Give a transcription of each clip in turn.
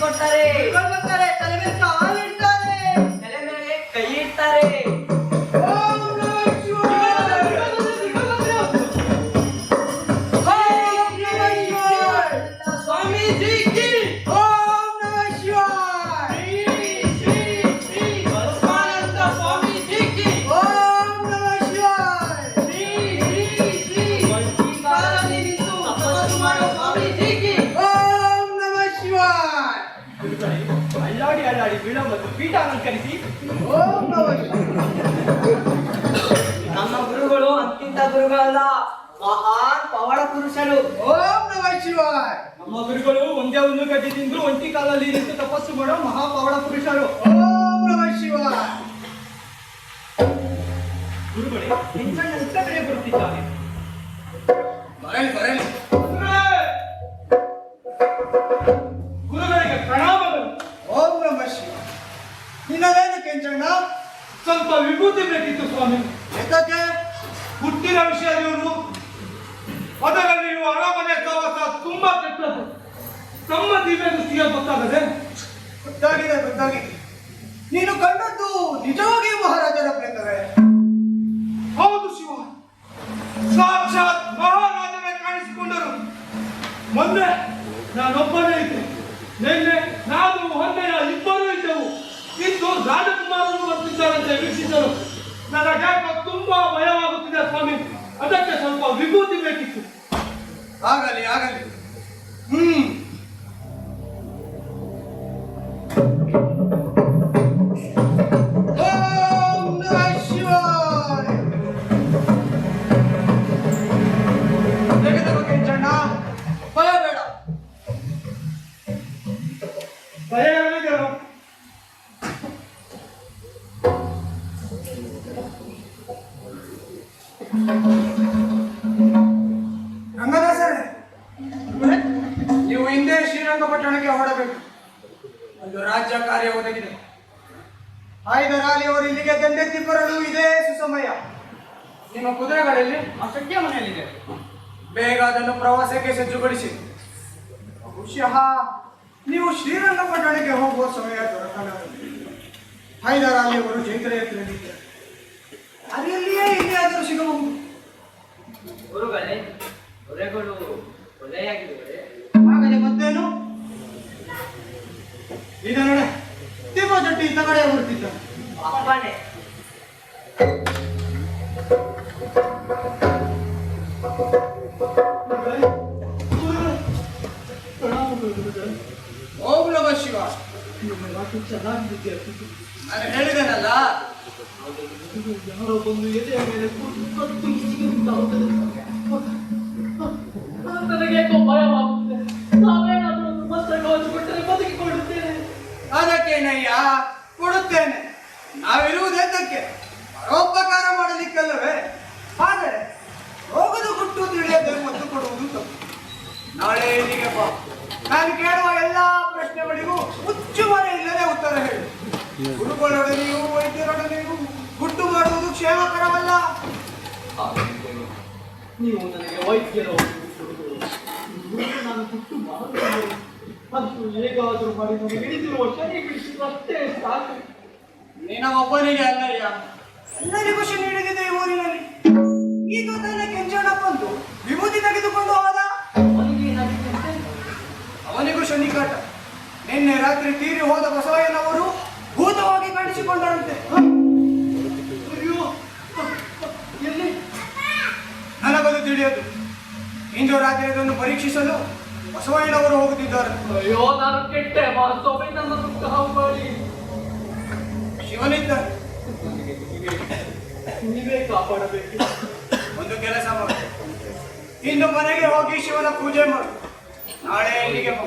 ಕೊಡ್ತಾರೆ. ಅಲ್ಲಾಡಿ ಬೀಳ ಮತ್ತು ಪೀಠ ಅಲಂಕರಿಸಿ. ನಮ್ಮ ಗುರುಗಳು ಅತ್ಯಂತ ಗುರುಗಳಲ್ಲ. ಮಹಾನ್ ಪವಾಡ ಪುರುಷರು. ಓಂ ನಮ ಶಿವಾಯ. ನಮ್ಮ ಗುರುಗಳು ಒಂದೇ ಒಂದು ಗಡ್ಡಿ ತಿಂದ್ರು ಒಂಟಿ ಕಾಲದಲ್ಲಿ ನಿಂತು ತಪಸ್ಸು ಮಾಡೋ ಮಹಾಪವಳ ಪುರುಷರು. ಓಂ ನಮ ಶಿವಾಯ. ಗುರುಗಳೇ ಇತ್ತ ಕಡೆ ಬರುತ್ತಿದ್ದಾನೆ. ಬರಲಿ ಬರಲಿ. ನಮ್ಮ ದಿವ್ಯ ದೃಷ್ಟಿಯ ಗೊತ್ತಾಗದೆ? ಗೊತ್ತಾಗಿದೆ ಗೊತ್ತಾಗಿದೆ. ನೀನು ಕಂಡದ್ದು ನಿಜವಾಗಿಯೂ ಮಹಾರಾಜರ ಪ್ರೇತವೇ? ಹೌದು ಶಿವ. ಸಾಕ್ಷಾತ್ ಮಹಾರಾಜನೇ ಕಾಣಿಸಿಕೊಂಡರು. ಮೊನ್ನೆ ನಾನೊಬ್ಬನೇ ಇದ್ದೆ. ನಿನ್ನೆ ನಾನು ಮೊನ್ನೆಯ ಇಬ್ಬರೂ ಇದ್ದೆವು. ಇಂದು ರಾಜಕುಮಾರನು ಬರ್ತಿದ್ದಾರಂತೆ ವೀಕ್ಷಿಸಲು. ನನಗೆ ತುಂಬಾ ಭಯವಾಗುತ್ತಿದೆ ಸ್ವಾಮಿ. ಅದಕ್ಕೆ ಸ್ವಲ್ಪ ವಿಭೂತಿ ಬೇಕಿತ್ತು. ಆಗಲಿ ಆಗಲಿ. ರಂಗದಾಸರೇ ನೀವು ಹಿಂದೆ ಶ್ರೀರಂಗಪಟ್ಟಣಕ್ಕೆ ಹೊರಡಬೇಕು ಒಂದು ರಾಜ್ಯ ಕಾರ್ಯ ಒದಗಿದೆ. ಹೈದರಾಲಿಯವರು ಇಲ್ಲಿಗೆ ದಂಡೆತ್ತಿ ಬರಲು ಇದೇ ಸುಸಮಯ. ನಿಮ್ಮ ಕುದುರೆಗಳಲ್ಲಿ ಆ ಸತ್ಯ ಮನೆಯಲ್ಲಿದೆ. ಬೇಗ ಅದನ್ನು ಪ್ರವಾಸಕ್ಕೆ ಸಜ್ಜುಗೊಳಿಸಿ. ಬಹುಶಃ ನೀವು ಶ್ರೀರಂಗಪಟ್ಟಣಕ್ಕೆ ಹೋಗುವ ಸಮಯ ದೊರಕಲ್ಲ. ಹೈದರಾಲಿಯವರು ಜೈತ್ರ ಅಲ್ಲಿಯೇ ಎಲ್ಲಿಯಾದರೂ ಸಿಗಬಹುದು ಗುರುಗಳೇ ಹೊರೆಗಳು ಕೊಲೆಯಾಗಿವೆ ಹಾಗಾದ್ರೆ ಮತ್ತೇನು ಈಗ ನೋಡ ತಿಮ್ಮ ಜಟ್ಟಿ ತಗಡೆ ಬರ್ತಿದ್ದ ಅಪ್ಪನೇ ಓಂ ನಮ ಶಿವ ನಾನು ಹೇಳಿದ್ದೇನಲ್ಲ ಯಾರೋ ಬಂದು ಎದೆಯ ಮೇಲೆ ನನಗೆ ಭಯವಾಗುತ್ತದೆ ನಾವೇನಾದರೂ ಮಂತ್ರ ಕವಚಿಕೊಟ್ಟರೆ ಬದುಕಿಕೊಳ್ಳುತ್ತೇನೆ ಅದಕ್ಕೇನಯ್ಯ? ಕೊಡುತ್ತೇನೆ. ನಾವಿರುವುದಕ್ಕೆ ಪರೋಪಕಾರ ಮಾಡಲಿಕ್ಕಲ್ಲವೇ? ಆದರೆ, ರೋಗದ ಗುಟ್ಟು ತಿಳಿಯದೆ ಮತ್ತು ಕೊಡುವುದು ನಾಳೆ ಇಲ್ಲಿಗೆ ಬಾ. ಗುರುಗಳೊಡನೆಯೂ ವೈದ್ಯರೊಡನೆಯೂ ಗುಟ್ಟು ಮಾಡುವುದು ಕ್ಷೇಮಕರವಲ್ಲ. ನೀವು ನನಗೆ ವೈದ್ಯರು ನಾನು ಗುಟ್ಟು ಮಾಡುತ್ತೇನೆ. ಮತ್ತು ಹೇಗಾದರೂ ಮಾಡಿ ನನಗೆ ಹಿಡಿದಿರುವ ಶನಿ ಬಿಡಿಸಿದಷ್ಟೇ ಸಾಕು. ನಿನ್ನ ಒಬ್ಬನಿಗೆ ಅಲ್ಲಯ್ಯ ಎಲ್ಲರಿಗೂ ಶನಿ ಹಿಡಿದಿದೆ ಈ ಊರಿನಲ್ಲಿ. ಈಗ ತನ್ನ ಕೆಂಜಣ ಬಂದು ವಿಭೂತಿ ತೆಗೆದುಕೊಂಡು ಹೋದ. ಅವನಿಗೂ ಶನಿ ಕಾಟ. ನಿನ್ನೆ ರಾತ್ರಿ ತೀರಿ ಹೋದ ಬಸವಯ್ಯನವರು ಭೂತವಾಗಿ ಕಾಣಿಸಿಕೊಂಡಂತೆ. ನನಗದು ತಿಳಿಯದು. ಇಂದು ರಾತ್ರಿ ಅದನ್ನು ಪರೀಕ್ಷಿಸಲು ಬಸವಣ್ಣವರು ಹೋಗುತ್ತಿದ್ದಾರೆ. ಅಯ್ಯೋ ನಾನು ಕೆಟ್ಟೆ ಮಹತ್ವವೇ ನನ್ನ ದುಃಖ ಹಾವುಗಾಳಿ ಶಿವನಿದ್ದಾರೆ. ನೀವೇ ಕಾಪಾಡಬೇಕು. ಒಂದು ಕೆಲಸ ಮಾಡಿ. ಇಂದು ಮನೆಗೆ ಹೋಗಿ ಶಿವನ ಪೂಜೆ ಮಾಡು. ನಾಳೆ ಇಲ್ಲಿಗೆ ಬಾ.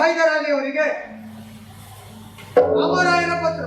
ಹೈದರ್ ಅವರಿಗೆ ರಾಮರಾಯನ ಪತ್ರ.